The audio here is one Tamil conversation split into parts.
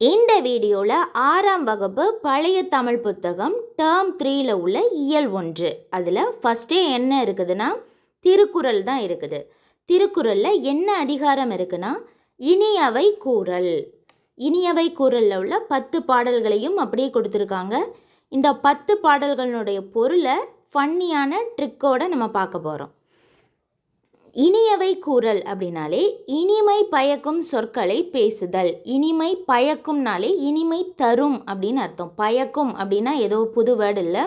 இந்த வீடியோவில் ஆறாம் வகுப்பு பழைய தமிழ் புத்தகம் டேர்ம் த்ரீயில் உள்ள இயல் ஒன்று. அதில் ஃபஸ்ட்டே என்ன இருக்குதுன்னா திருக்குறள் தான் இருக்குது. திருக்குறளில் என்ன அதிகாரம் இருக்குன்னா இனியவை கூறல். இனியவை கூறலில் உள்ள பத்து பாடல்களையும் அப்படியே கொடுத்துருக்காங்க. இந்த பத்து பாடல்களினுடைய பொருளை ஃபன்னியான ட்ரிக்கோட நம்ம பார்க்க போகிறோம் இனியவை கூறல் அப்படின்னாலே இனிமை பயக்கும் சொற்களை பேசுதல். இனிமை பயக்கும்னாலே இனிமை தரும் அப்படின்னு அர்த்தம். பயக்கும் அப்படின்னா ஏதோ புது வேர்டு இல்லை.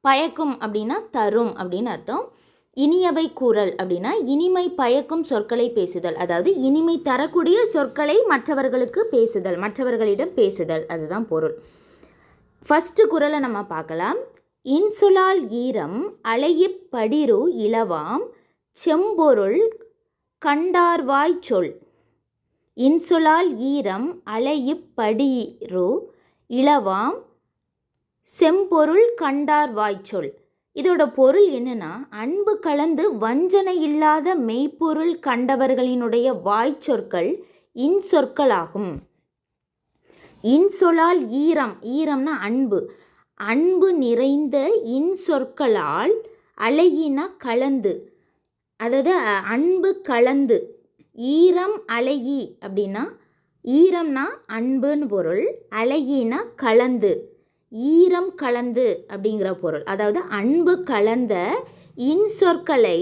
பயக்கும் அப்படின்னா தரும் அப்படின்னு அர்த்தம். இனியவை கூறல் அப்படின்னா இனிமை பயக்கும் சொற்களை பேசுதல். அதாவது இனிமை தரக்கூடிய சொற்களை மற்றவர்களுக்கு பேசுதல். மற்றவர்களிடம் பேசுதல். அதுதான் பொருள். ஃபஸ்ட்டு குரலை நம்ம பார்க்கலாம். இன்சுலால் ஈரம் அலையிப் படிரு இலவாம் செம்பொருள் கண்டார்வாய் சொல். இன்சொலால் ஈரம் அலையிப் படிரு இளவாம் செம்பொருள் கண்டார் சொல். இதோட பொருள் என்னன்னா அன்பு கலந்து வஞ்சனை இல்லாத மெய்ப்பொருள் கண்டவர்களினுடைய வாய்ச்சொற்கள் இன்சொற்களாகும் இன்சொலால் ஈரம் ஈரம்னா அன்பு. அன்பு நிறைந்த இன்சொற்களால் அழகின கலந்து. அதாவது அன்பு கலந்து ஈரம் அழகி அப்படின்னா ஈரம்னா அன்புன்னு பொருள் அழகினா கலந்து ஈரம் கலந்து அப்படிங்கிற பொருள். அதாவது அன்பு கலந்த இன்சொற்களை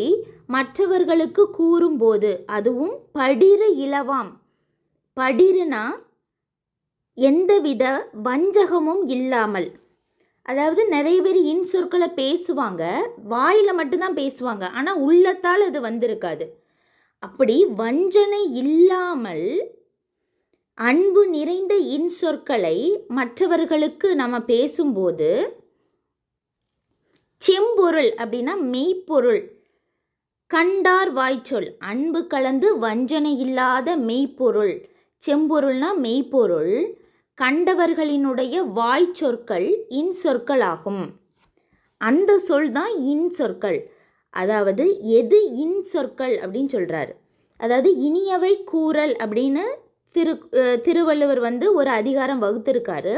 மற்றவர்களுக்கு கூறும்போது அதுவும் படிறு இலவாம். படிறுனா எந்தவித வஞ்சகமும் இல்லாமல் அதாவது நிறைய பேர் இன்சொற்களை பேசுவாங்க வாயில் மட்டும்தான் பேசுவாங்க. ஆனால் உள்ளத்தால் அது வந்திருக்காது. அப்படி வஞ்சனை இல்லாமல் அன்பு நிறைந்த இன்சொற்களை மற்றவர்களுக்கு நம்ம பேசும்போது செம்பொருள் அப்படின்னா மெய்ப்பொருள். கண்டார் வாய்ச்சொல். அன்பு கலந்து வஞ்சனை இல்லாத மெய்ப்பொருள். செம்பொருள்னா மெய்ப்பொருள். கண்டவர்களினுடைய வாய் சொற்கள் இன்சொற்களாகும். அந்த சொல் தான் இன்சொற்கள். அதாவது எது இன்சொற்கள் அப்படின்னு சொல்கிறாரு அதாவது இனியவை கூறல் அப்படின்னு திரு திருவள்ளுவர் வந்து ஒரு அதிகாரம் வகுத்திருக்காரு.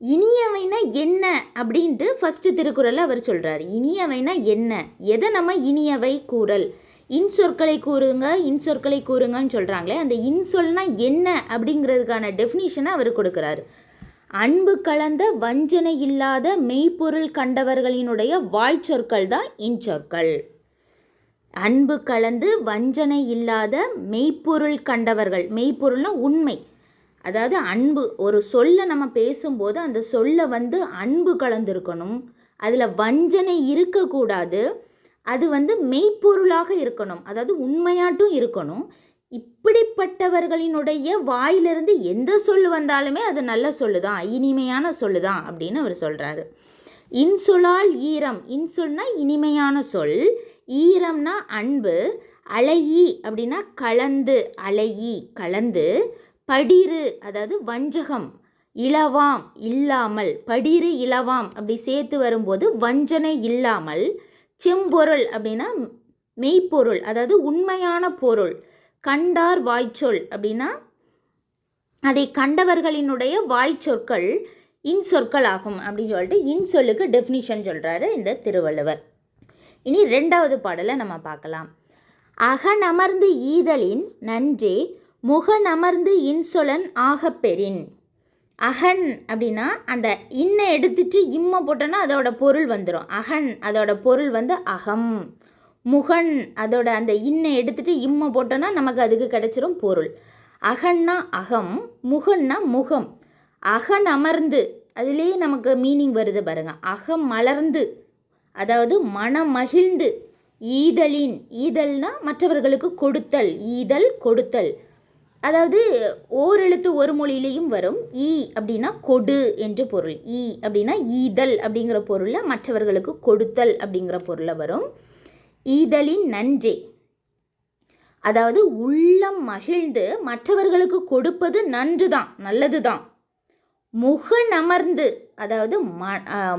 இனியவைனா என்ன அப்படின்ட்டு ஃபஸ்ட்டு திருக்குறளில் அவர் சொல்கிறார் இனியவைனா என்ன? எதை நம்ம இனியவை கூறல்? இன்சொற்களை கூறுங்க இன்சொற்களை கூறுங்கன்னு சொல்கிறாங்களே அந்த இன்சொல்னா என்ன அப்படிங்கிறதுக்கான டெஃபினிஷனை அவர் கொடுக்குறாரு. அன்பு கலந்த வஞ்சனை இல்லாத மெய்ப்பொருள் கண்டவர்களினுடைய வாய் சொற்கள் தான் இன்சொற்கள். அன்பு கலந்து வஞ்சனை இல்லாத மெய்ப்பொருள் கண்டவர்கள் மெய்ப்பொருள்னா உண்மை. அதாவது அன்பு ஒரு சொல்லை நம்ம பேசும்போது அந்த சொல்லை வந்து அன்பு கலந்துருக்கணும். அதில் வஞ்சனை இருக்கக்கூடாது. அது வந்து மெய்ப்பொருளாக இருக்கணும். அதாவது உண்மையாட்டும் இருக்கணும். இப்படிப்பட்டவர்களினுடைய வாயிலிருந்து எந்த சொல் வந்தாலுமே அது நல்ல சொல்லு தான் இனிமையான சொல்லு தான் அப்படின்னு அவர் சொல்கிறாரு இன்சொலால் ஈரம். இன்சொல்னா இனிமையான சொல். ஈரம்னா அன்பு. அழகி அப்படின்னா கலந்து அழகி கலந்து. படிறு அதாவது வஞ்சகம். இலவாம் இல்லாமல். படிறு இலவாம் அப்படி சேர்த்து வரும்போது வஞ்சனை இல்லாமல். செம்பொருள் அப்படின்னா மெய்ப்பொருள் அதாவது உண்மையான பொருள். கண்டார் வாய்ச்சொல் அப்படின்னா அதை கண்டவர்களினுடைய வாய்ச்சொற்கள் இன்சொற்கள் ஆகும் அப்படின்னு சொல்லிட்டு இன்சொல்லுக்கு டெஃபினிஷன் சொல்கிறாரு இந்த திருவள்ளுவர். இனி ரெண்டாவது பாடலை நம்ம பார்க்கலாம். அகனமர்ந்து ஈதலின் நன்றே முகநமர்ந்து இன்சொலன் ஆகப்பெறின். அகன் அப்படின்னா அந்த இன்னை எடுத்துட்டு இம்மை போட்டோன்னா அதோட பொருள் வந்துடும் அகன் அதோட பொருள் வந்து அகம். முகன் அதோட அந்த இன்னை எடுத்துட்டு இம்மை போட்டோன்னா நமக்கு அதுக்கு கிடைச்சிரும் பொருள். அகன்னா அகம் முகன்னா முகம். அகன் அமர்ந்து அதுலேயே நமக்கு மீனிங் வருது பாருங்க. அகம் மலர்ந்து அதாவது மனம் மகிழ்ந்து ஈதலின் ஈதல்னா மற்றவர்களுக்கு கொடுத்தல் ஈதல் கொடுத்தல். அதாவது ஓரெழுத்து ஒரு மொழியிலையும் வரும். ஈ அப்படின்னா கொடு என்று பொருள். ஈ அப்படின்னா ஈதல் அப்படிங்கிற பொருளில் மற்றவர்களுக்கு கொடுத்தல் அப்படிங்கிற பொருளில் வரும். ஈதலின் நஞ்சே அதாவது உள்ளம் மகிழ்ந்து மற்றவர்களுக்கு கொடுப்பது நன்று தான் நல்லது தான் முக நமர்ந்து அதாவது ம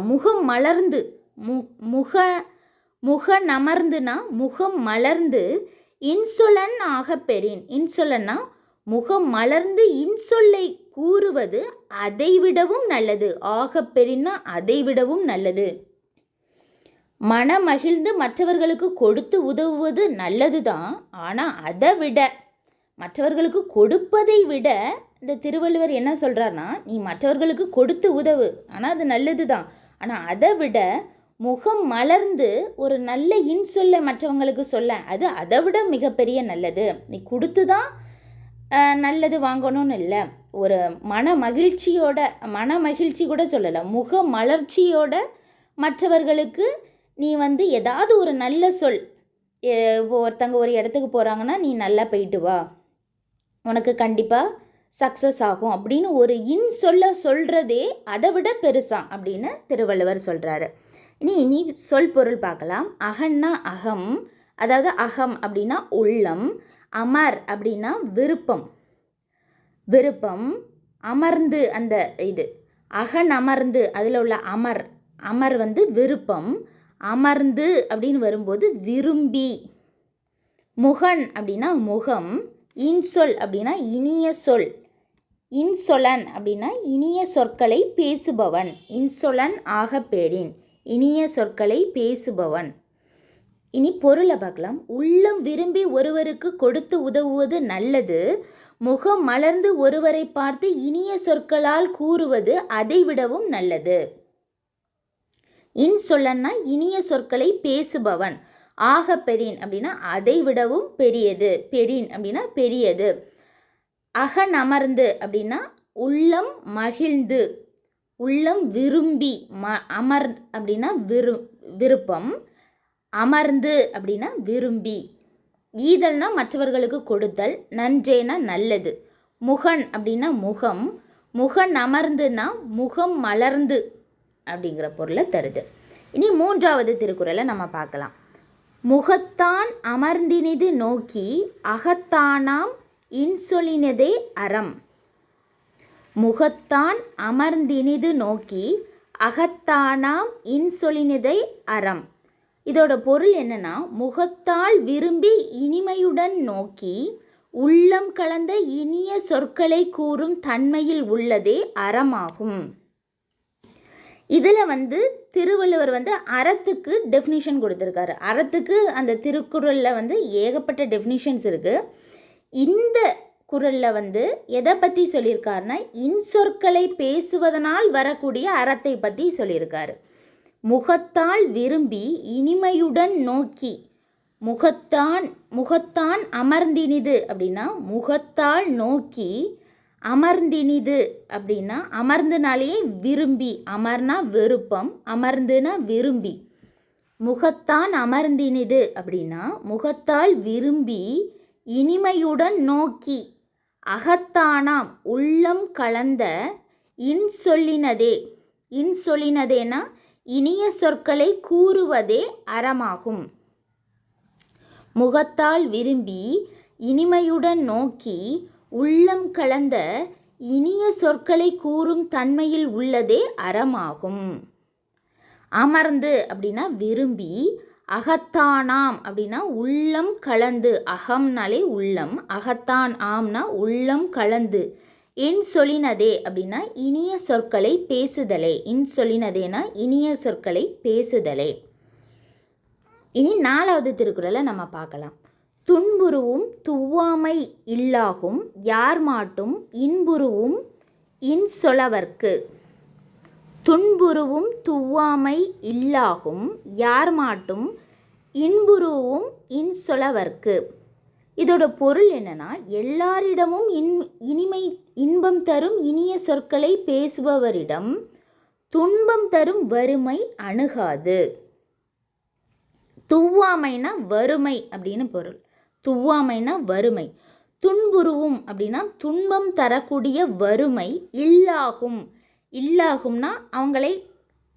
முகம் மலர்ந்து மு முக முக நமர்ந்துனா முகம் மலர்ந்து இன்சொலன் ஆக பெறின். இன்சொலன்னா முகம் மலர்ந்து இன்சொல்லை கூறுவது அதைவிடவும் நல்லது. ஆகப் பெறினா அதைவிடவும் நல்லது. மனமகிழ்ந்து மற்றவர்களுக்கு கொடுத்து உதவுவது நல்லது தான் ஆனால் அதை விட மற்றவர்களுக்கு கொடுப்பதை விட இந்த திருவள்ளுவர் என்ன சொல்கிறாருன்னா நீ மற்றவர்களுக்கு கொடுத்து உதவு. ஆனால் அது நல்லது தான் ஆனால் அதை விட முகம் மலர்ந்து ஒரு நல்ல இன்சொல்லை மற்றவங்களுக்கு சொல்ல அது அதை விட மிகப்பெரிய நல்லது. நீ கொடுத்து தான் நல்லது வாங்கணும்னு இல்லை. ஒரு மன மகிழ்ச்சியோட மன மகிழ்ச்சி கூட சொல்லலை. முக மலர்ச்சியோட மற்றவர்களுக்கு நீ வந்து ஏதாவது ஒரு நல்ல சொல் இப்போ ஒருத்தங்க ஒரு இடத்துக்கு போகிறாங்கன்னா நீ நல்லா போயிட்டு வா. உனக்கு கண்டிப்பாக சக்ஸஸ் ஆகும் அப்படின்னு ஒரு இன் சொல்ல சொல்கிறதே அதை விட பெருசா அப்படின்னு திருவள்ளுவர் சொல்கிறாரு இனி இனி சொல் பொருள் பார்க்கலாம். அகன்னா அகம் அதாவது அகம் அப்படின்னா உள்ளம் அமர் அப்படின்னா விருப்பம். விருப்பம் அமர்ந்து அந்த இது அகன் அமர்ந்து அதில் உள்ள அமர். அமர் வந்து விருப்பம் அமர்ந்து அப்படின்னு வரும்போது விரும்பி. முகன் அப்படின்னா முகம் இன்சொல் அப்படின்னா இனிய சொல். இன்சொலன் அப்படின்னா இனிய சொற்களை பேசுபவன். இன்சொலன் ஆகப்பேரின் இனிய சொற்களை பேசுபவன். இனி பொருளை பார்க்கலாம். உள்ளம் விரும்பி ஒருவருக்கு கொடுத்து உதவுவது நல்லது. முகம் மலர்ந்து ஒருவரை பார்த்து இனிய சொற்களால் கூறுவது அதைவிடவும் நல்லது. இன் சொல்லன்னா இனிய சொற்களை பேசுபவன். ஆக பெரின் அப்படின்னா அதை விடவும் பெரியது. பெரின் அப்படின்னா பெரியது. அகன் அமர்ந்து அப்படின்னா உள்ளம் மகிழ்ந்து. உள்ளம் விரும்பி ம அமர் அப்படின்னா விரு விருப்பம். அமர்ந்து அப்படின்னா விரும்பி. ஈதல்னா மற்றவர்களுக்கு கொடுத்தல் நன்றேனா நல்லது. முகன் அப்படின்னா முகம். முகன் அமர்ந்துனா முகம் மலர்ந்து அப்படிங்கிற பொருளை தருது. இனி மூன்றாவது திருக்குறளை நம்ம பார்க்கலாம். முகத்தான் அமர்ந்தினிது நோக்கி அகத்தானாம் இன்சொலினதே அறம். முகத்தான் அமர்ந்தினிது நோக்கி அகத்தானாம் இன்சொலினதை அறம். இதோட பொருள் என்னன்னா முகத்தால் விரும்பி இனிமையுடன் நோக்கி உள்ளம் கலந்த இனிய சொற்களை கூறும் தன்மையில் உள்ளதே அறமாகும். இதில் வந்து திருவள்ளுவர் வந்து அறத்துக்கு டெஃபினிஷன் கொடுத்துருக்காரு. அறத்துக்கு அந்த திருக்குறளில் வந்து ஏகப்பட்ட டெஃபினிஷன்ஸ் இருக்குது இந்த குறளில் வந்து எதை பற்றி சொல்லியிருக்காருன்னா இன்சொற்களை பேசுவதனால் வரக்கூடிய அறத்தை பற்றி சொல்லியிருக்காரு. முகத்தால் விரும்பி இனிமையுடன் நோக்கி முகத்தான் முகத்தான் அமர்ந்தினிது அப்படின்னா முகத்தால் நோக்கி அமர்ந்தினிது அப்படின்னா அமர்ந்துனாலேயே விரும்பி அமர்னா விருப்பம் அமர்ந்துனா விரும்பி முகத்தான் அமர்ந்தினிது அப்படின்னா முகத்தால் விரும்பி இனிமையுடன் நோக்கி அகத்தானாம் உள்ளம் கலந்த இன்சொல்லினதே இன்சொல்லினதேனா இனிய சொற்களை கூறுவதே அறமாகும். முகத்தால் விரும்பி இனிமையுடன் நோக்கி உள்ளம் கலந்த இனிய சொற்களை கூறும் தன்மையில் உள்ளதே அறமாகும். அமர்ந்து அப்படின்னா விரும்பி அகத்தானாம் அப்படின்னா உள்ளம் கலந்து அகம்னாலே உள்ளம் அகத்தான் ஆம்னா உள்ளம் கலந்து என் சொல்லினதே அப்படின்னா இனிய சொற்களை பேசுதலே. இன்சொலினதேனா இனிய சொற்களை பேசுதலே. இனி நாலாவது திருக்குறளை நம்ம பார்க்கலாம். துன்புருவும் துவாமை இல்லாகும் யார் மாட்டும் இன்புருவும் இன்சொலவர்க்கு துன்புருவும் துவாமை இல்லாகும் யார் மாட்டும் இன்புருவும் இன்சொலவர்க்கு இதோட பொருள் என்னன்னா எல்லாரிடமும் இன் இனிமை இன்பம் தரும் இனிய சொற்களை பேசுபவரிடம் துன்பம் தரும் வறுமை அணுகாது. துவாமைனா வறுமை அப்படின்னு பொருள். துவாமைனா வறுமை. துன்புருவும் அப்படின்னா துன்பம் தரக்கூடிய வறுமை இல்லாகும். இல்லாகும்னா அவங்களை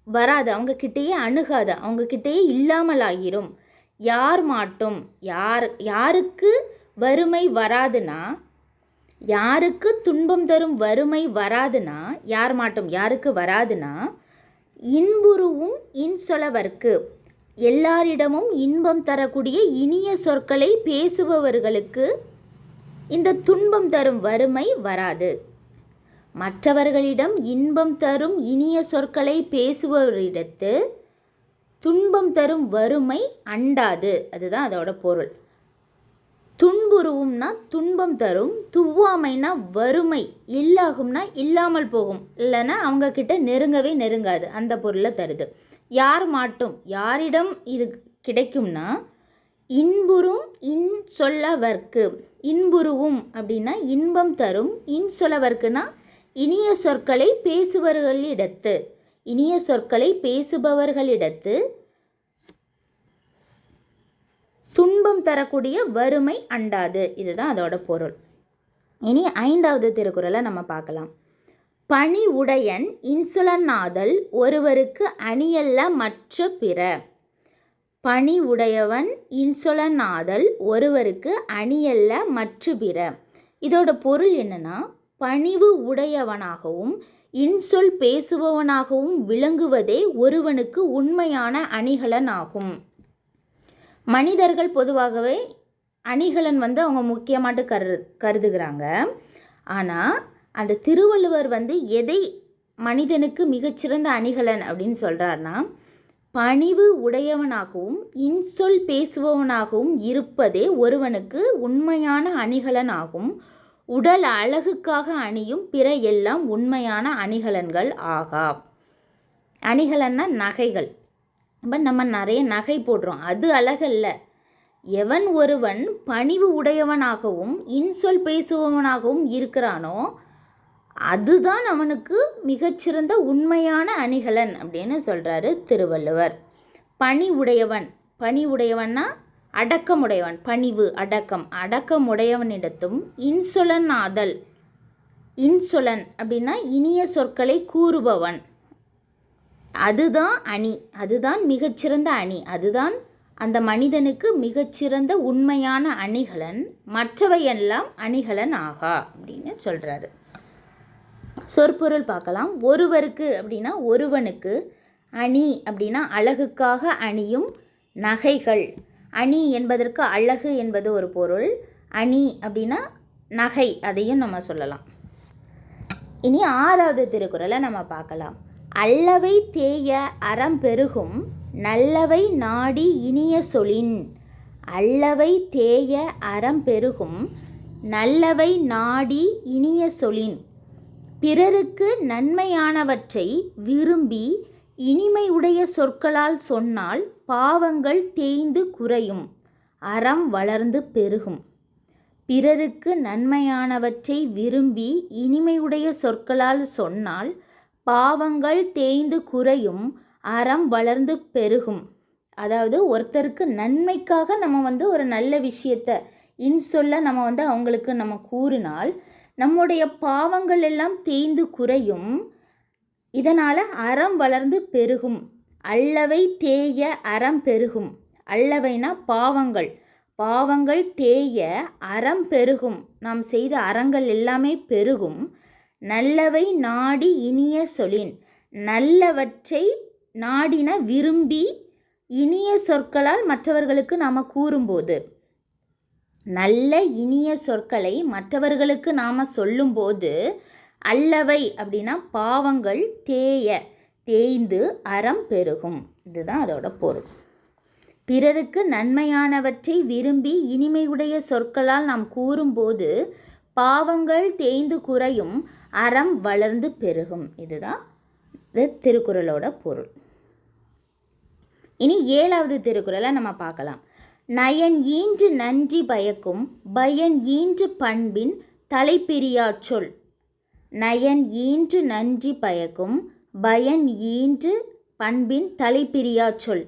வராது அவங்க கிட்டேயே அணுகாது அவங்க கிட்டேயே இல்லாமல் ஆகிரும் யார் மாட்டும்? யார் யாருக்கு வறுமை வராதுன்னா யாருக்கு துன்பம் தரும் வறுமை வராதுன்னா யார் மாட்டும்? யாருக்கு வராதுன்னா இன்புருவும் இன்சொலவர்க்கு. எல்லாரிடமும் இன்பம் தரக்கூடிய இனிய சொற்களை பேசுபவர்களுக்கு இந்த துன்பம் தரும் வறுமை வராது. மற்றவர்களிடம் இன்பம் தரும் இனிய சொற்களை பேசுபவரிடத்து துன்பம் தரும் வறுமை அண்டாது. அதுதான் அதோட பொருள். துன்புறுவும்னா துன்பம் தரும் துவ்வாமைனா வறுமை. இல்லாகும்னா இல்லாமல் போகும். இல்லைன்னா அவங்க கிட்ட நெருங்கவே நெருங்காது. அந்த பொருளை தருது. யார் மாட்டும் யாரிடம் இது கிடைக்கும்னா இன்புறும் இன் சொல்லவர்க்கு இன்புருவும் அப்படின்னா இன்பம் தரும். இன் சொல்லவர்க்குனா இனிய சொற்களை பேசுபவர்களிடத்து. இனிய சொற்களை பேசுபவர்களிடத்து துன்பம் தரக்கூடிய வறுமை அண்டாது. இதுதான் அதோட பொருள். இனி ஐந்தாவது திருக்குறளை நம்ம பார்க்கலாம். பணி உடையன் இன்சுலனாதல் ஒருவருக்கு அணியல்ல மற்ற பிற. பணி உடையவன் இன்சுலனாதல் ஒருவருக்கு அணியல்ல மற்ற பிற. இதோட பொருள் என்னன்னா பணிவு உடையவனாகவும் இன்சொல் பேசுபவனாகவும் விளங்குவதே ஒருவனுக்கு உண்மையான அணிகலன் ஆகும் மனிதர்கள் பொதுவாகவே அணிகலன் வந்து அவங்க முக்கியமாட்டு கரு கருதுகிறாங்க. ஆனால் அந்த திருவள்ளுவர் வந்து எதை மனிதனுக்கு மிகச்சிறந்த அணிகலன் அப்படின்னு சொல்கிறாருன்னா பணிவு உடையவனாகவும் இன்சொல் பேசுபவனாகவும் இருப்பதே ஒருவனுக்கு உண்மையான அணிகலன் ஆகும் உடல் அழகுக்காக அணியும் பிற எல்லாம் உண்மையான அணிகலன்கள் ஆகா. அணிகலன்னா நகைகள். இப்போ நம்ம நிறைய நகை போடுறோம். அது அழகல்ல. எவன் ஒருவன் பணிவு உடையவனாகவும் இன்சொல் பேசுபவனாகவும் இருக்கிறானோ அதுதான் அவனுக்கு மிகச்சிறந்த உண்மையான அணிகலன் அப்படின்னு சொல்கிறாரு திருவள்ளுவர். பணி உடையவன் பணி உடையவன்னா அடக்கமுடையவன் பணிவு அடக்கம். அடக்கமுடையவனிடத்தும் இன்சொலன் ஆதல் இன்சொலன் அப்படின்னா இனிய சொற்களை கூறுபவன். அதுதான் அணி. அதுதான் மிகச்சிறந்த அணி. அதுதான் அந்த மனிதனுக்கு மிகச்சிறந்த உண்மையான அணிகலன். மற்றவையெல்லாம் அணிகலன் ஆகா அப்படின்னு சொல்கிறாரு சொற்பொருள் பார்க்கலாம். ஒருவருக்கு அப்படின்னா ஒருவனுக்கு அணி அப்படின்னா அழகுக்காக அணியும் நகைகள். அணி என்பதற்கு அழகு என்பது ஒரு பொருள். அணி அப்படின்னா நகை அதையும் நம்ம சொல்லலாம். இனி ஆறாவது திருக்குறளை நம்ம பார்க்கலாம். அல்லவை தேய அறம் பெருகும் நல்லவை நாடி இனிய சொலின் அல்லவை தேய அறம் பெருகும் நல்லவை நாடி இனிய சொலின் பிறருக்கு நன்மையானவற்றை விரும்பி இனிமையுடைய சொற்களால் சொன்னால் பாவங்கள் தேய்ந்து குறையும் அறம் வளர்ந்து பெருகும். பிறருக்கு நன்மையானவற்றை விரும்பி இனிமையுடைய சொற்களால் சொன்னால் பாவங்கள் தேய்ந்து குறையும் அறம் வளர்ந்து பெருகும். அதாவது ஒருத்தருக்கு நன்மைக்காக நம்ம வந்து ஒரு நல்ல விஷயத்த இன்சொல்ல நம்ம வந்து அவங்களுக்கு நம்ம கூறினால் நம்முடைய பாவங்கள் எல்லாம் தேய்ந்து குறையும் இதனால் அறம் வளர்ந்து பெருகும். அல்லவை தேய அறம் பெருகும். அல்லவைனா பாவங்கள். பாவங்கள் தேய அறம் பெருகும். நாம் செய்த அறங்கள் எல்லாமே பெருகும். நல்லவை நாடி இனிய சொலின் நல்லவற்றை நாடின விரும்பி இனிய சொற்களால் மற்றவர்களுக்கு நாம் கூறும்போது நல்ல இனிய சொற்களை மற்றவர்களுக்கு நாம் சொல்லும்போது அல்லவை அப்படின்னா பாவங்கள் தேய தேய்ந்து அறம் பெருகும். இதுதான் அதோட பொருள். பிறருக்கு நன்மையானவற்றை விரும்பி இனிமையுடைய சொற்களால் நாம் கூறும்போது பாவங்கள் தேய்ந்து குறையும் அறம் வளர்ந்து பெருகும். இதுதான் இது திருக்குறளோட பொருள். இனி ஏழாவது திருக்குறளை நம்ம பார்க்கலாம். நயன் ஈன்று நன்றி பயக்கும் பயன் ஈன்று பண்பின் தலைப்பிரியா சொல். நயன் ஈன்று நன்றி பயக்கும் பயன் ஈன்று பண்பின் தலைப்பிரியா சொல்.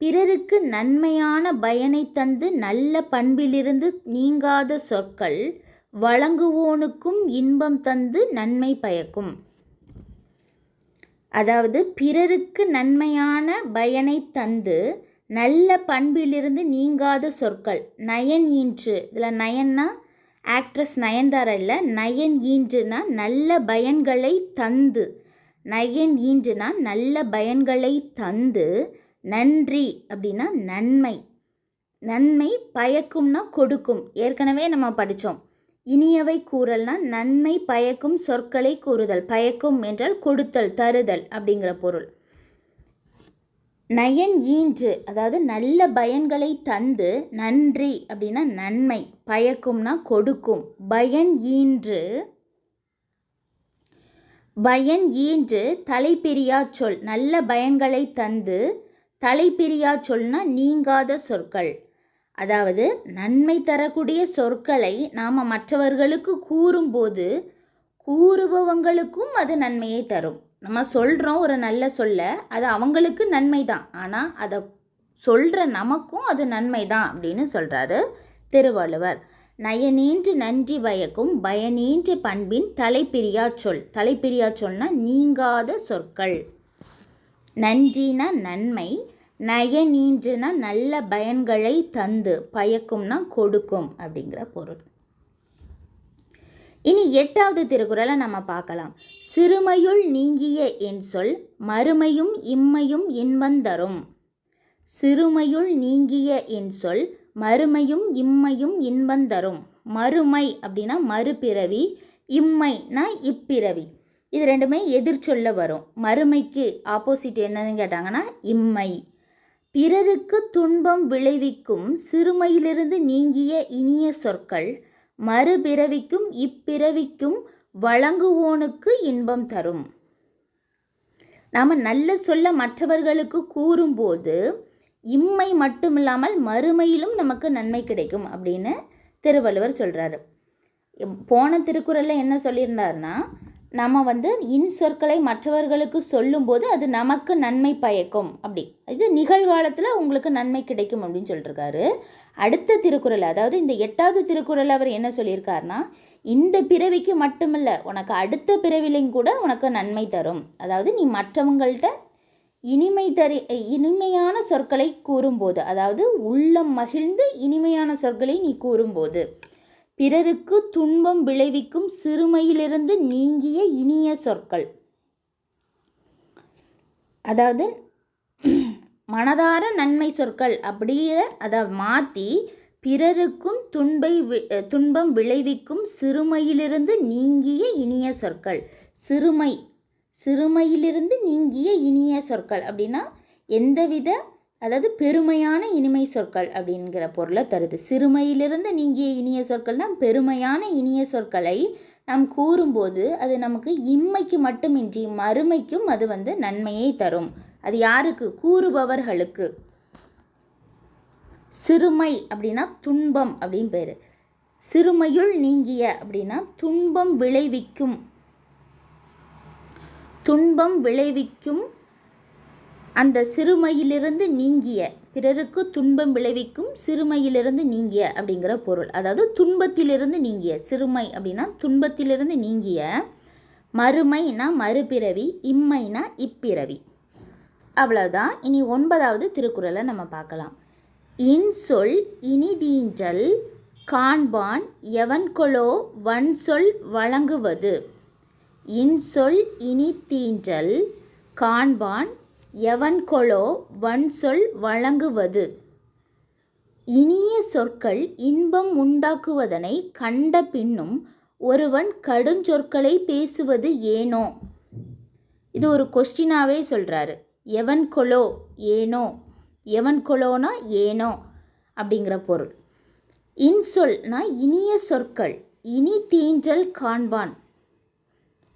பிறருக்கு நன்மையான பயனை தந்து நல்ல பண்பிலிருந்து நீங்காத சொற்கள் வழங்குவோனுக்கும் இன்பம் தந்து நன்மை பயக்கும். அதாவது பிறருக்கு நன்மையான பயனை தந்து நல்ல பண்பிலிருந்து நீங்காத சொற்கள் நயன் ஈன்று. இதில் நயன்னா ஆக்ட்ரஸ் நயன்தாரா இல்லை நயன் ஈன்றுனா நல்ல பயன்களை தந்து. நயன் ஈன்றுனா நல்ல பயன்களை தந்து. நன்றி அப்படின்னா நன்மை. நன்மை பயக்கும்னா கொடுக்கும். ஏற்கனவே நம்ம படித்தோம் இனியவை கூறல்னா நன்மை பயக்கும் சொற்களை கூறுதல். பயக்கும் என்றால் கொடுத்தல் தருதல் அப்படிங்கிற பொருள். நயன் ஈன்று அதாவது நல்ல பயன்களை தந்து நன்றி அப்படின்னா நன்மை பயக்கும்னா கொடுக்கும். பயன் ஈன்று. பயன் ஈன்று தலைப்பிரியா சொல் நல்ல பயன்களை தந்து தலைப்பிரியா சொல்னா நீங்காத சொற்கள். அதாவது நன்மை தரக்கூடிய சொற்களை நாம் மற்றவர்களுக்கு கூறும்போது கூறுபவங்களுக்கும் அது நன்மையை தரும். நம்ம சொல்கிறோம் ஒரு நல்ல சொல்ல அது அவங்களுக்கு நன்மை தான் ஆனால் அதை சொல்கிற நமக்கும் அது நன்மை தான் அப்படின்னு சொல்கிறாரு திருவள்ளுவர். நயனீன்று நன்றி பயக்கும் பயனீன்று பண்பின் தலைப்பிரியா சொல். தலைப்பிரியா சொல்னா நீங்காத சொற்கள். நன்றினா நன்மை நயனீன்றுனா நல்ல பயன்களை தந்து பயக்கும்னா கொடுக்கும் அப்படிங்கிற பொருள். இனி எட்டாவது திருக்குறளை நம்ம பார்க்கலாம். சிறுமையுள் நீங்கிய என் சொல் மறுமையும் இம்மையும் இன்பந்தரும் சிறுமையுள் நீங்கிய என் சொல் மறுமையும் இம்மையும் இன்பந்தரும் மறுமை அப்படின்னா மறுபிறவி இம்மைனா இப்பிறவி. இது ரெண்டுமே எதிர்ச்சொல்ல வரும். மறுமைக்கு ஆப்போசிட் என்னதுன்னு கேட்டாங்கன்னா இம்மை. பிறருக்கு துன்பம் விளைவிக்கும் சிறுமையிலிருந்து நீங்கிய இனிய சொற்கள் மறுபிறவிக்கும் இப்பிறவிக்கும் வழங்குவோனுக்கு இன்பம் தரும். நாம் நல்ல சொல்ல மற்றவர்களுக்கு கூறும்போது இம்மை மட்டுமில்லாமல் மறுமையிலும் நமக்கு நன்மை கிடைக்கும் அப்படின்னு திருவள்ளுவர் சொல்கிறாரு போன திருக்குறளில் என்ன சொல்லியிருந்தாருன்னா நம்ம வந்து இன் சொற்களை மற்றவர்களுக்கு சொல்லும்போது அது நமக்கு நன்மை பயக்கும் அப்படி. இது நிகழ்காலத்தில் உங்களுக்கு நன்மை கிடைக்கும் அப்படின்னு சொல்லியிருக்காரு அடுத்த திருக்குறள் அதாவது இந்த எட்டாவது திருக்குறள் அவர் என்ன சொல்லியிருக்காருன்னா இந்த பிறவிக்கு மட்டுமில்ல உனக்கு அடுத்த பிறவிலையும் கூட உனக்கு நன்மை தரும். அதாவது நீ மற்றவங்கள்ட்ட இனிமை தரு இனிமையான சொற்களை கூறும்போது அதாவது உள்ளம் மகிழ்ந்து இனிமையான சொற்களை நீ கூறும்போது பிறருக்கு துன்பம் விளைவிக்கும் சிறுமையிலிருந்து நீங்கிய இனிய சொற்கள். அதாவது மனதார நன்மை சொற்கள் அப்படியே அதை மாற்றி பிறருக்கும் துன்பை துன்பம் விளைவிக்கும் சிறுமையிலிருந்து நீங்கிய இனிய சொற்கள். சிறுமை சிறுமையிலிருந்து நீங்கிய இனிய சொற்கள் அப்படின்னா எந்தவித அதாவது பெருமையான இனிமை சொற்கள் அப்படிங்கிற பொருளை தருது. சிறுமையிலிருந்து நீங்கிய இனிய சொற்கள்னால் பெருமையான இனிய சொற்களை நாம் கூறும்போது அது நமக்கு இம்மைக்கு மட்டுமின்றி மறுமைக்கும் அது வந்து நன்மையை தரும். அது யாருக்கு? கூறுபவர்களுக்கு. சிறுமை அப்படின்னா துன்பம் அப்படின்னு பேர். சிறுமையுள் நீங்கிய அப்படின்னா துன்பம் விளைவிக்கும். துன்பம் விளைவிக்கும். அந்த சிறுமையிலிருந்து நீங்கிய பிறருக்கு துன்பம் விளைவிக்கும் சிறுமையிலிருந்து நீங்கிய அப்படிங்கிற பொருள். அதாவது துன்பத்திலிருந்து நீங்கிய சிறுமை அப்படின்னா துன்பத்திலிருந்து நீங்கிய. மறுமைனா மறுபிறவி இம்மைனா இப்பிறவி. அவ்வளோதான் இனி ஒன்பதாவது திருக்குறளை நம்ம பார்க்கலாம். இன்சொல் இனிதீன்றல் காண்பான் எவன்கொலோ வன்சொல் வழங்குவது. இன்சொல் இனி தீன்றல் காண்பான் எவன்கொலோ வன்சொல் வழங்குவது. இனிய சொற்கள் இன்பம் உண்டாக்குவதனை கண்ட பின்னும் ஒருவன் கடுஞ்சொற்களை பேசுவது ஏனோ? இது ஒரு கொஸ்டினாவே சொல்கிறாரு எவன் கொலோ ஏனோ? எவன் கொலோனா ஏனோ? அப்படிங்கிற பொருள். இன்சொல்னா இனிய சொற்கள் இனி தீன்றல் காண்பான்.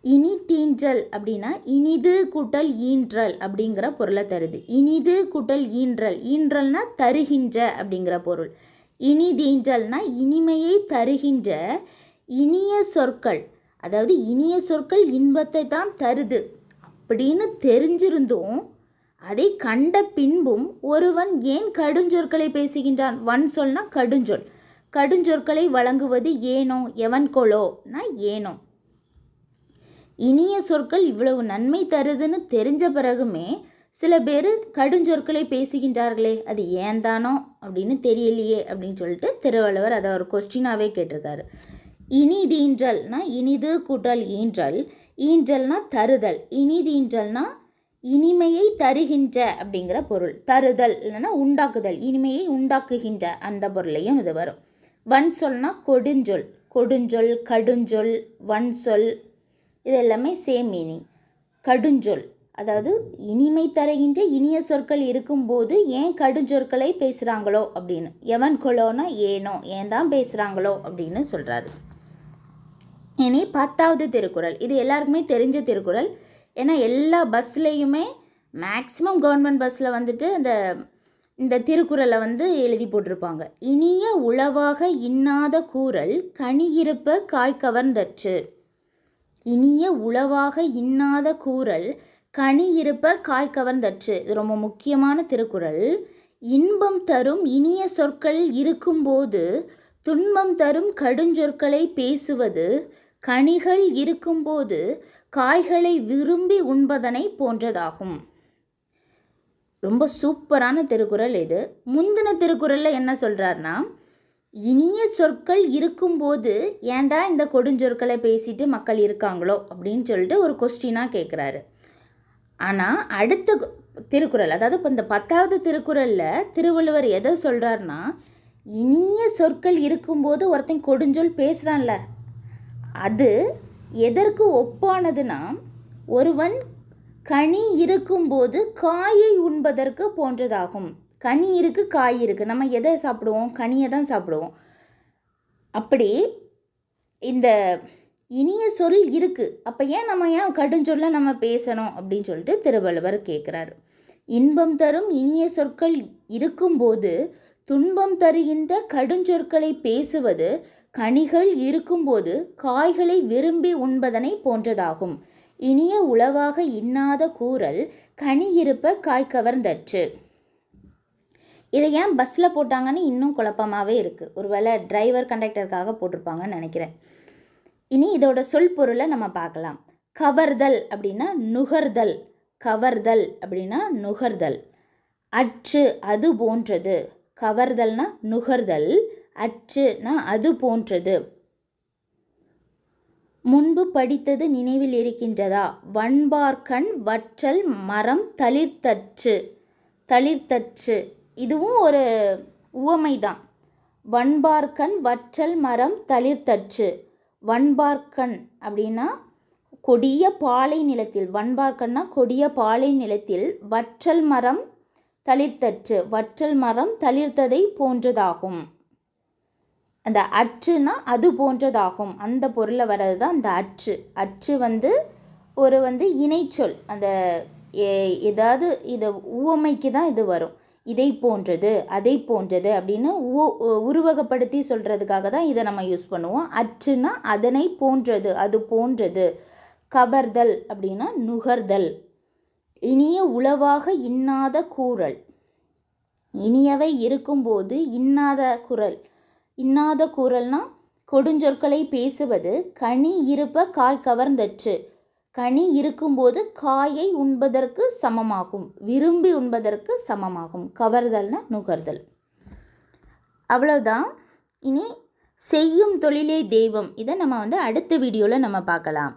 இனி தீன்றல் அப்படின்னா இனிது கூட்டல் ஈன்றல் அப்படிங்கிற பொருளை தருது. இனிது கூட்டல் ஈன்றல் ஈன்றல்னா தருகின்ற அப்படிங்கிற பொருள். இனி தீன்றல்னா இனிமையை தருகின்ற இனிய சொற்கள் அதாவது இனிய சொற்கள் இன்பத்தை தான் தருது. அப்படின்னு தெரிஞ்சிருந்தும் அதை கண்ட பின்பும் ஒருவன் ஏன் கடுஞ்சொற்களை பேசுகின்றான்? வன் சொல்னா கடுஞ்சொல். கடுஞ்சொற்களை வழங்குவது ஏனோ எவன் கொலோனா ஏனோ. இனிய சொற்கள் இவ்வளவு நன்மை தருதுன்னு தெரிஞ்ச பிறகுமே சில பேர் கடுஞ்சொற்களை பேசுகின்றார்களே அது ஏன் தானோ அப்படின்னு தெரியலையே அப்படின்னு சொல்லிட்டு திருவள்ளுவர் அதை ஒரு கொஸ்டினாகவே கேட்டிருக்காரு. இனிதீன்றல்னா இனிது கூட்டல் ஈன்றல். ஈன்றல்னா தருதல். இனிதீன்றல்னா இனிமையை தருகின்ற அப்படிங்கிற பொருள். தருதல் இல்லைன்னா உண்டாக்குதல். இனிமையை உண்டாக்குகின்ற அந்த பொருளையும் இது வரும். வன் சொல்னா கொடுஞ்சொல். கொடுஞ்சொல் கடுஞ்சொல் வன்சொல் இது எல்லாமே சேம் மீனிங் கடுஞ்சொல் அதாவது இனிமை தருகின்ற இனிய சொற்கள் இருக்கும்போது ஏன் கடுஞ்சொற்களை பேசுகிறாங்களோ அப்படின்னு. எவன் கொலோனா ஏனோ ஏன் தான் பேசுகிறாங்களோ அப்படின்னு சொல்கிறாரு இனி பத்தாவது திருக்குறள். இது எல்லாருக்குமே தெரிஞ்ச திருக்குறள். ஏன்னா எல்லா பஸ்லேயுமே மேக்ஸிமம் கவர்மெண்ட் பஸ்ஸில் வந்துட்டு இந்த இந்த திருக்குறளை வந்து எழுதி போட்டிருப்பாங்க. இனிய உளவாக இன்னாத கூறல் கனியிருப்ப காய் கவர்ந்தற்று இனிய உளவாக இன்னாத கூறல் கனி இருப்ப காய் கவர்ந்தற்று இது ரொம்ப முக்கியமான திருக்குறள். இன்பம் தரும் இனிய சொற்கள் இருக்கும்போது துன்பம் தரும் கடுஞ்சொற்களை பேசுவது கனிகள் இருக்கும்போது காய்களை விரும்பி உண்பதனை போன்றதாகும். ரொம்ப சூப்பரான திருக்குறள் இது. முந்தின திருக்குறளில் என்ன சொல்கிறாருன்னா இனிய சொற்கள் இருக்கும்போது ஏன்டா இந்த கொடுஞ்சொற்களை பேசிட்டு மக்கள் இருக்காங்களோ அப்படின்னு சொல்லிட்டு ஒரு கொஸ்டினாக கேட்குறாரு ஆனால் அடுத்த திருக்குறள் அதாவது இப்போ இந்த பத்தாவது திருக்குறளில் திருவள்ளுவர் எதை சொல்கிறாருன்னா இனிய சொற்கள் இருக்கும்போது ஒருத்தன் கொடுஞ்சொல் பேசுகிறான்ல அது எதற்கு ஒப்பானதுன்னா ஒருவன் கனி இருக்கும்போது காயை உண்பதற்கு போன்றதாகும். கனி இருக்குது காய் இருக்குது நம்ம எதை சாப்பிடுவோம்? கனியை தான் சாப்பிடுவோம். அப்படி இந்த இனிய சொல் இருக்குது அப்போ ஏன் நம்ம ஏன் கடுஞ்சொல்ல நம்ம பேசணும் அப்படின்னு சொல்லிட்டு திருவள்ளுவர் கேட்குறாரு இன்பம் தரும் இனிய சொற்கள் இருக்கும்போது துன்பம் தருகின்ற கடுஞ்சொற்களை பேசுவது கனிகள் இருக்கும்போது காய்களை விரும்பி உண்பதனை போன்றதாகும். இனிய உளவாக இன்னாத கூறல் கனி இருப்ப காய் கவர்ந்தற்று. இதை ஏன் பஸ்ஸில் போட்டாங்கன்னு இன்னும் குழப்பமாகவே இருக்குது ஒருவேளை டிரைவர் கண்டக்டருக்காக போட்டிருப்பாங்கன்னு நினைக்கிறேன். இனி இதோட சொல் பொருளை நம்ம பார்க்கலாம். கவர்தல் அப்படின்னா நுகர்தல். கவர்தல் அப்படின்னா நுகர்தல். அற்று அது போன்றது. கவர்தல்னா நுகர்தல். அற்றுனா அது போன்றது. முன்பு படித்தது நினைவில் இருக்கின்றதா? வன்பார்கண் வற்றல் மரம் தளிர்த்தற்று. தளிர்த்தற்று. இதுவும் ஒரு உவமை தான் வன்பார்கண் வற்றல் மரம் தளிர்த்தற்று. வன்பார்கண் அப்படின்னா கொடிய பாலை நிலத்தில். வன்பார்கன்னா கொடிய பாலை நிலத்தில் வற்றல் மரம் தளிர்த்தற்று. வற்றல் மரம் தளிர்த்ததை போன்றதாகும். அந்த அற்றுனா அது போன்றதாகும். அந்த பொருளை வர்றது தான் அந்த அற்று. அற்று வந்து ஒரு வந்து இணைச்சொல். அந்த ஏதாவது இதை உவமைக்கு தான் இது வரும். இதை போன்றது அதை போன்றது அப்படின்னு உருவகப்படுத்தி சொல்கிறதுக்காக தான் இதை நம்ம யூஸ் பண்ணுவோம். அற்றுனா அதனை போன்றது அது போன்றது. கவர்தல் அப்படின்னா நுகர்தல். இனிய உளவாக இன்னாத கூறல். இனியவை இருக்கும்போது இன்னாத குரல். இன்னாத கூறல்னா கொடுஞ்சொற்களை பேசுவது கனி இருப்ப காய் கவர்ந்தற்று. கனி இருக்கும்போது காயை உண்பதற்கு சமமாகும் விரும்பி உண்பதற்கு சமமாகும். கவர்தல்னா நுகர்தல். அவ்வளோதான் இனி செய்யும் தொழிலே தெய்வம். இதை நம்ம வந்து அடுத்த வீடியோவில் நம்ம பார்க்கலாம்.